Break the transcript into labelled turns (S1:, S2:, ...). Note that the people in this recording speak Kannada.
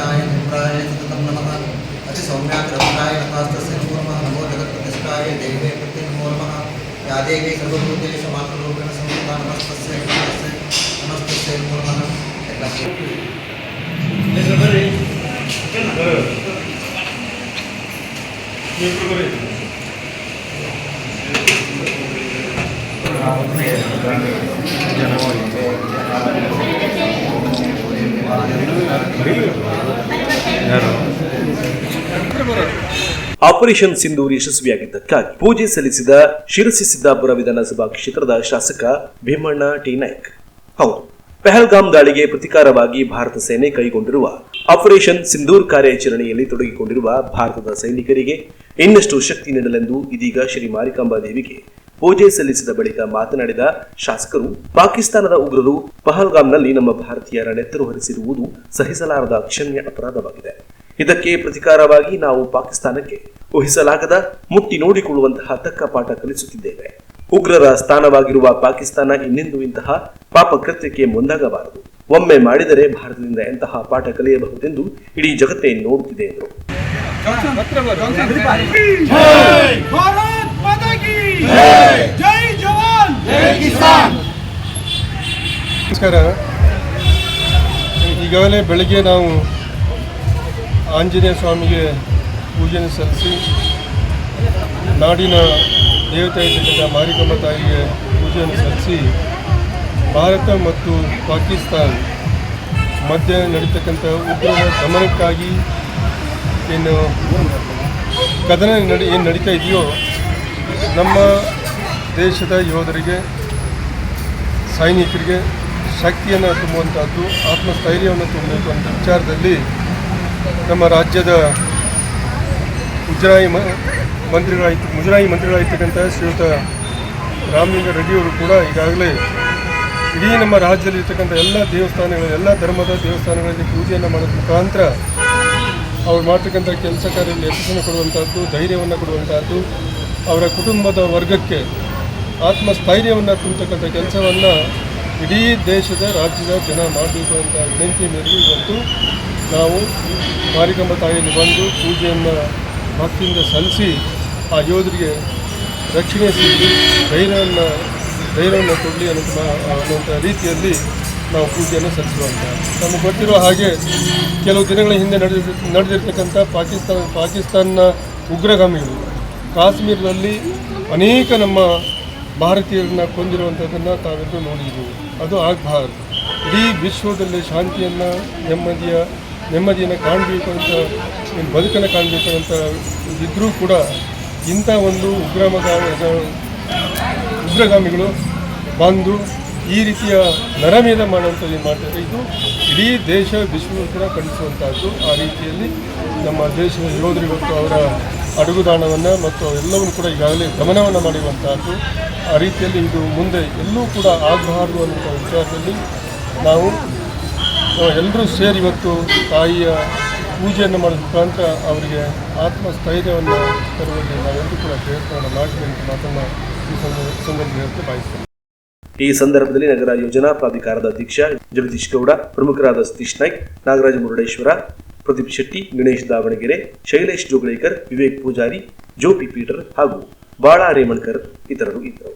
S1: गणेशाय निम्राय सततं नमः। अति सौम्याग्रभुताय नमो नमः नमो जगत्प्रतिष्ठाय देवे प्रति नमो। नमः या देवी सर्वभूतेषु मातृरूपेण संस्थिता नमस्तस्य नमस्तस्य नमस्तस्य नमो नमः।
S2: ಆಪರೇಷನ್ ಸಿಂಧೂರ್ ಯಶಸ್ವಿಯಾಗಿದ್ದಕ್ಕಾಗಿ ಪೂಜೆ ಸಲ್ಲಿಸಿದ ಶಿರಸಿ ಸಿದ್ದಾಪುರ ವಿಧಾನಸಭಾ ಕ್ಷೇತ್ರದ ಶಾಸಕ ಭೀಮಣ್ಣ ಟಿ. ನಾಯ್ಕ್. ಹೌದು ಪೆಹಲ್ಗಾಮ್ ದಾಳಿಗೆ ಪ್ರತಿಕಾರವಾಗಿ ಭಾರತ ಸೇನೆ ಕೈಗೊಂಡಿರುವ ಆಪರೇಷನ್ ಸಿಂಧೂರ್ ಕಾರ್ಯಾಚರಣೆಯಲ್ಲಿ ತೊಡಗಿಕೊಂಡಿರುವ ಭಾರತದ ಸೈನಿಕರಿಗೆ ಇನ್ನಷ್ಟು ಶಕ್ತಿ ನೀಡಲೆಂದು ಇದೀಗ ಶ್ರೀ ಮಾರಿಕಾಂಬಾ ದೇವಿಗೆ ಪೂಜೆ ಸಲ್ಲಿಸಿದ ಬಳಿಕ ಮಾತನಾಡಿದ ಶಾಸಕರು ಪಾಕಿಸ್ತಾನದ ಉಗ್ರರು ಪಹಲ್ಗಾಮ್ನಲ್ಲಿ ನಮ್ಮ ಭಾರತೀಯರ ನೆತ್ತರು ಹರಿಸಿರುವುದು ಸಹಿಸಲಾರದ ಅಕ್ಷಮ್ಯ ಅಪರಾಧವಾಗಿದೆ. ಇದಕ್ಕೆ ಪ್ರತಿಕಾರವಾಗಿ ನಾವು ಪಾಕಿಸ್ತಾನಕ್ಕೆ ಊಹಿಸಲಾಗದ ಮುಟ್ಟಿ ನೋಡಿಕೊಳ್ಳುವಂತಹ ತಕ್ಕ ಪಾಠ ಕಲಿಸುತ್ತಿದ್ದೇವೆ. ಉಗ್ರರ ಸ್ಥಾನವಾಗಿರುವ ಪಾಕಿಸ್ತಾನ ಇನ್ನೆಂದು ಇಂತಹ ಪಾಪಕೃತ್ಯಕ್ಕೆ ಮುಂದಾಗಬಾರದು. ಒಮ್ಮೆ ಮಾಡಿದರೆ ಭಾರತದಿಂದ ಎಂತಹ ಪಾಠ ಕಲಿಯಬಹುದೆಂದು ಇಡೀ ಜಗತ್ತೇ ನೋಡುತ್ತಿದೆ ಎಂದರು.
S3: ನಮಸ್ಕಾರ ಈಗಾಗಲೇ ಬೆಳಗ್ಗೆ ನಾವು ಆಂಜನೇಯ ಸ್ವಾಮಿಗೆ ಪೂಜೆಯನ್ನು ಸಲ್ಲಿಸಿ, ನಾಡಿನ ದೇವತೆ ಆಗಿರ್ತಕ್ಕಂಥ ಮಾರಿಕಮ್ಮ ತಾಯಿಗೆ ಪೂಜೆಯನ್ನು ಸಲ್ಲಿಸಿ, ಭಾರತ ಮತ್ತು ಪಾಕಿಸ್ತಾನ ಮಧ್ಯೆ ನಡೀತಕ್ಕಂಥ ಉಗ್ರರ ಗಮನಕ್ಕಾಗಿ ಏನು ಕದನ ನಡಿ, ಏನು ನಡೀತಾ ಇದೆಯೋ, ನಮ್ಮ ದೇಶದ ಯೋಧರಿಗೆ, ಸೈನಿಕರಿಗೆ ಶಕ್ತಿಯನ್ನು ತುಂಬುವಂಥದ್ದು ಆತ್ಮಸ್ಥೈರ್ಯವನ್ನು ತುಂಬಬೇಕು ವಿಚಾರದಲ್ಲಿ ನಮ್ಮ ರಾಜ್ಯದ ಮುಜರಾಯಿ ಮಂತ್ರಿಗಳಾಯ್ತು, ಮುಜರಾಯಿ ಮಂತ್ರಿಗಳಾಗಿರ್ತಕ್ಕಂಥ ಶ್ರೀಯುತ ರಾಮಲಿಂಗ ರೆಡ್ಡಿಯವರು ಕೂಡ ಈಗಾಗಲೇ ಇಡೀ ನಮ್ಮ ರಾಜ್ಯದಲ್ಲಿ ಇರ್ತಕ್ಕಂಥ ಎಲ್ಲ ದೇವಸ್ಥಾನಗಳು, ಎಲ್ಲ ಧರ್ಮದ ದೇವಸ್ಥಾನಗಳಲ್ಲಿ ಪೂಜೆಯನ್ನು ಮಾಡೋದ್ರ ಮುಖಾಂತರ ಅವ್ರು ಮಾಡ್ತಕ್ಕಂಥ ಕೆಲಸ ಕಾರ್ಯದಲ್ಲಿ ಯಶಸ್ಸನ್ನು ಕೊಡುವಂಥದ್ದು ಧೈರ್ಯವನ್ನು ಕೊಡುವಂಥದ್ದು ಅವರ ಕುಟುಂಬದ ವರ್ಗಕ್ಕೆ ಆತ್ಮಸ್ಥೈರ್ಯವನ್ನು ತುಂಬತಕ್ಕಂಥ ಕೆಲಸವನ್ನು ಇಡೀ ದೇಶದ ರಾಜ್ಯದ ಜನ ಮಾಡಬೇಕು ಅಂತ ವಿನಂತಿ ಮೇರೆಗೆ ಇವತ್ತು ನಾವು ಮಾರಿಕಂಬ ತಾಯಿಯಲ್ಲಿ ಬಂದು ಪೂಜೆಯನ್ನು ಭಕ್ತಿಯಿಂದ ಸಲ್ಲಿಸಿ ಆ ಯೋಧರಿಗೆ ರಕ್ಷಣೆ ಸಿಗಲಿ ಧೈರ್ಯವನ್ನು ಧೈರ್ಯವನ್ನು ಕೊಡಲಿ ಅನ್ನೋ ಅನ್ನುವಂಥ ರೀತಿಯಲ್ಲಿ ನಾವು ಪೂಜೆಯನ್ನು ಸಲ್ಲಿಸುವಂಥ ನಮಗೆ ಗೊತ್ತಿರೋ ಹಾಗೆ ಕೆಲವು ದಿನಗಳ ಹಿಂದೆ ನಡೆದ ನಡೆದಿರ್ತಕ್ಕಂಥ ಪಾಕಿಸ್ತಾನ ಪಾಕಿಸ್ತಾನ ಉಗ್ರಗಾಮಿಗಳು ಕಾಶ್ಮೀರದಲ್ಲಿ ಅನೇಕ ನಮ್ಮ ಭಾರತೀಯರನ್ನ ಕೊಂದಿರುವಂಥದ್ದನ್ನು ತಾವೆಲ್ಲರೂ ನೋಡಿದ್ದೀವಿ ಅದು ಆಗಬಾರ್ದು. ಇಡೀ ವಿಶ್ವದಲ್ಲಿ ಶಾಂತಿಯನ್ನು, ನೆಮ್ಮದಿಯ, ನೆಮ್ಮದಿಯನ್ನು ಕಾಣಬೇಕು ಅಂತ ಬದುಕನ್ನು ಕಾಣಬೇಕು ಅಂತ ಇದ್ದರೂ ಕೂಡ ಇಂಥ ಒಂದು ಉಗ್ರಮಗಾಮಿ ಉಗ್ರಗಾಮಿಗಳು ಬಂದು ಈ ರೀತಿಯ ನರಮೇಧ ಮಾಡುವಂಥದ್ದು ಏನು ಮಾಡ್ತಾರೆ ಇದು ಇಡೀ ದೇಶ ವಿಶ್ವದ ಕೂಡ ಆ ರೀತಿಯಲ್ಲಿ ನಮ್ಮ ದೇಶದ ಯೋಧರಿಗೂ ಇವತ್ತು ಅವರ ಅಡುಗುದಾಣವನ್ನು ಮತ್ತು ಎಲ್ಲವನ್ನು ಕೂಡ ಈಗಾಗಲೇ ಗಮನವನ್ನು ಮಾಡಿರುವಂಥದ್ದು ಆ ರೀತಿಯಲ್ಲಿ ಇದು ಮುಂದೆ ಎಲ್ಲೂ ಕೂಡ ಆಗಬಾರ್ದು ಅನ್ನುವಂಥ ವಿಚಾರದಲ್ಲಿ ನಾವು ಎಲ್ಲರೂ ಸೇರಿ ಇವತ್ತು ತಾಯಿಯ ಪೂಜೆಯನ್ನು ಮಾಡೋದ್ರ ಮುಖಾಂತರ ಅವರಿಗೆ ಆತ್ಮಸ್ಥೈರ್ಯವನ್ನು ತರುವಲ್ಲಿ ನಾವೆಲ್ಲರೂ ಕೂಡ ಪ್ರಯತ್ನವನ್ನು ಮಾಡ್ತೀವಿ ಅಂತ ಮಾತನ್ನು ಈ ಸಂದರ್ಭ ಸಂದರ್ಭದಲ್ಲಿ ಬಯಸ್ತೇನೆ
S2: ಈ ಸಂದರ್ಭದಲ್ಲಿ ನಗರ ಯೋಜನಾ ಪ್ರಾಧಿಕಾರದ ಅಧ್ಯಕ್ಷ ಜಗದೀಶ್ ಗೌಡ, ಪ್ರಮುಖರಾದ ಸತೀಶ್ ನಾಯ್ಕ್, ನಾಗರಾಜ ಮುರುಡೇಶ್ವರ, ಪ್ರದೀಪ್ ಶೆಟ್ಟಿ ಗಣೇಶ್ ದಾವಣಗೆರೆ, ಶೈಲೇಶ್ ಜೋಗಳೇಕರ್, ವಿವೇಕ್ ಪೂಜಾರಿ, ಜೋಪಿ ಪೀಟರ್ ಹಾಗೂ ಬಾಳಾ ರೇಮಣ್ಕರ್ ಇತರರು ಇದ್ದರು